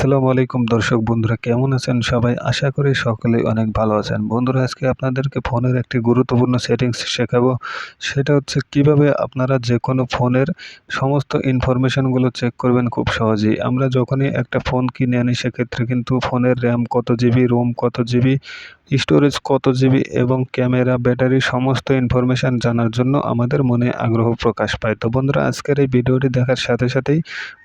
আসসালামু আলাইকুম দর্শক বন্ধুরা, কেমন আছেন সবাই? আশা করি সকলেই অনেক ভালো আছেন। বন্ধুরা, আজকে আপনাদেরকে ফোনের একটি গুরুত্বপূর্ণ সেটিংস শেখাবো। সেটা হচ্ছে কীভাবে আপনারা যে কোনো ফোনের সমস্ত ইনফরমেশনগুলো চেক করবেন খুব সহজেই। আমরা যখনই একটা ফোন কিনে আনি, সেক্ষেত্রে কিন্তু ফোনের র্যাম কত জিবি, রোম কত জিবি, স্টোরেজ কত জিবি এবং ক্যামেরা, ব্যাটারি সমস্ত ইনফরমেশান জানার জন্য আমাদের মনে আগ্রহ প্রকাশ পায়। তো বন্ধুরা, আজকের এই ভিডিওটি দেখার সাথে সাথেই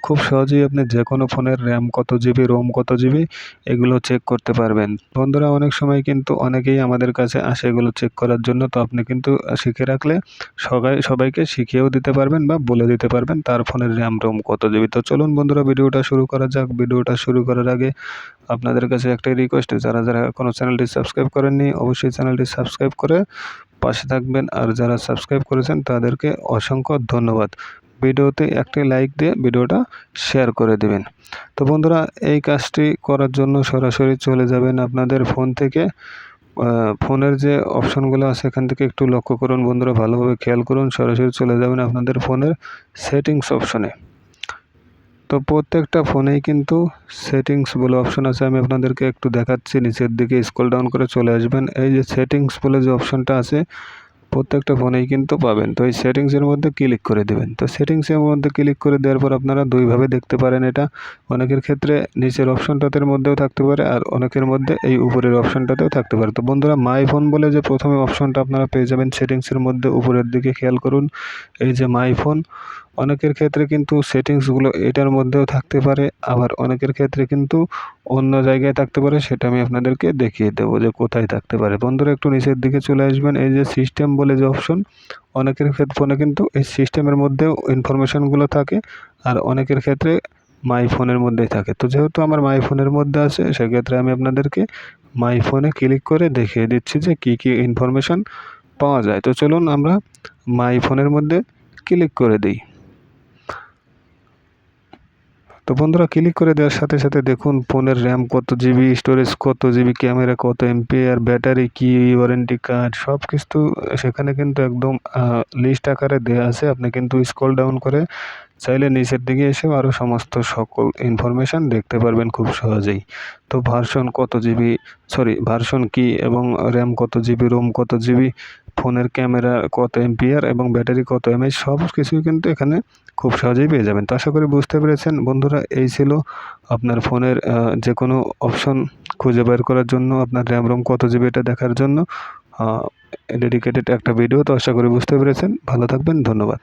খুব সহজেই আপনি যে কোনো ফোনের র্যাম কত জিবি রোম কত জিবি, এগুলো চেক করতে পারবেন। বন্ধুরা, অনেক সময় কিন্তু অনেকেই আমাদের কাছে আসে এগুলো চেক করার জন্য, তো আপনি কিন্তু শিখে রাখলে সবাই, সবাইকে শিখিয়েও দিতে পারবেন বা বলে দিতে পারবেন তার ফোনের র্যাম রোম কত জিবি। তো চলুন বন্ধুরা, ভিডিওটা শুরু করা যাক। ভিডিওটা শুরু করার আগে আপনাদের কাছে একটাই রিকোয়েস্ট যারা যারা কোনো চ্যানেলটি সাবস্ক্রাইব করেননি, অবশ্যই চ্যানেলটি সাবস্ক্রাইব করে পাশে থাকবেন আর যারা সাবস্ক্রাইব করেছেন তাদেরকে অসংখ্য ধন্যবাদ। ভিডিওতে একটি লাইক দিয়ে ভিডিওটা শেয়ার করে দেবেন। তো বন্ধুরা, এই কাজটি করার জন্য সরাসরি চলে যাবেন আপনাদের ফোন থেকে। ফোনের যে অপশনগুলো আছে এখান থেকে একটু লক্ষ্য করুন। বন্ধুরা, ভালোভাবে খেয়াল করুন। সরাসরি চলে যাবেন আপনাদের ফোনের সেটিংস অপশনে। তো প্রত্যেকটা ফোনেই কিন্তু সেটিংস বলে অপশন আছে। আমি আপনাদেরকে একটু দেখাচ্ছি, নিচের দিকে স্ক্রল ডাউন করে চলে আসবেন। এই যে সেটিংস বলে যে অপশনটা আছে, প্রত্যেকটা ফোনেই কিন্তু পাবেন। তো এই সেটিংসের মধ্যে ক্লিক করে দেবেন। তো সেটিংসের মধ্যে ক্লিক করে দেওয়ার পর আপনারা দুইভাবে দেখতে পারেন এটা। অনেকের ক্ষেত্রে নিচের অপশনটাতের মধ্যেও থাকতে পারে আর অনেকের মধ্যে এই উপরের অপশনটাতেও থাকতে পারে। তো বন্ধুরা মাই ফোন বলে যে প্রথমে অপশনটা আপনারা পেয়ে যাবেন। সেটিংসের মধ্যে উপরের দিকে খেয়াল করুন। এই যে মাই ফোন অনেকের ক্ষেত্রে কিন্তু সেটিংসগুলো এটার মধ্যেও থাকতে পারে, আবার অনেকের ক্ষেত্রে কিন্তু অন্য জায়গায় থাকতে পারে, সেটা আমি আপনাদেরকে দেখিয়ে দেবো যে কোথায় থাকতে পারে। বন্ধুরা, একটু নিচের দিকে চলে আসবেন, এই যে সিস্টেম বলে যে অপশন অনেকের ক্ষেত্রে ফোনে কিন্তু এই সিস্টেমের মধ্যেও ইনফরমেশানগুলো থাকে, আর অনেকের ক্ষেত্রে মাই ফোনের মধ্যেই থাকে। তো যেহেতু আমার মাই ফোনের মধ্যে আছে, সেক্ষেত্রে আমি আপনাদেরকে মাই ফোনে ক্লিক করে দেখিয়ে দিচ্ছি যে কী কী ইনফরমেশান পাওয়া যায়। তো চলুন আমরা মাই ফোনের মধ্যে ক্লিক করে দিই। তো বন্ধুরা ক্লিক করে দেওয়ার সাথে সাথে দেখুন ফোনের র্যাম কত জিবি স্টোরেজ কত জিবি ক্যামেরা কত এমপি ব্যাটারি কি ওয়ারেন্টি কার্ড সব কিছু সেখানে কিন্তু একদম লিস্ট আকারে দেওয়া আছে। আপনি কিন্তু স্কল ডাউন করে চাইলে নিচের দিকে এসেও আরও সমস্ত সকল ইনফরমেশান দেখতে পারবেন খুব সহজেই। তো ভার্সন কত জিবি সরি ভার্সন কি এবং র্যাম কত জিবি রোম কত জিবি ফোনের ক্যামেরা কত এমপিআর এবং ব্যাটারি কত এমএইচ সব কিছুই কিন্তু এখানে খুব সহজেই পেয়ে যাবেন। তো আশা করি বুঝতে পেরেছেন। বন্ধুরা, এই ছিল আপনার ফোনের যে কোনো অপশন খুঁজে বের করার জন্য, আপনার র্যাম রোম কত জিবি এটা দেখার জন্য ডেডিকেটেড একটা ভিডিও তো আশা করি বুঝতে পেরেছেন। ভালো থাকবেন। ধন্যবাদ।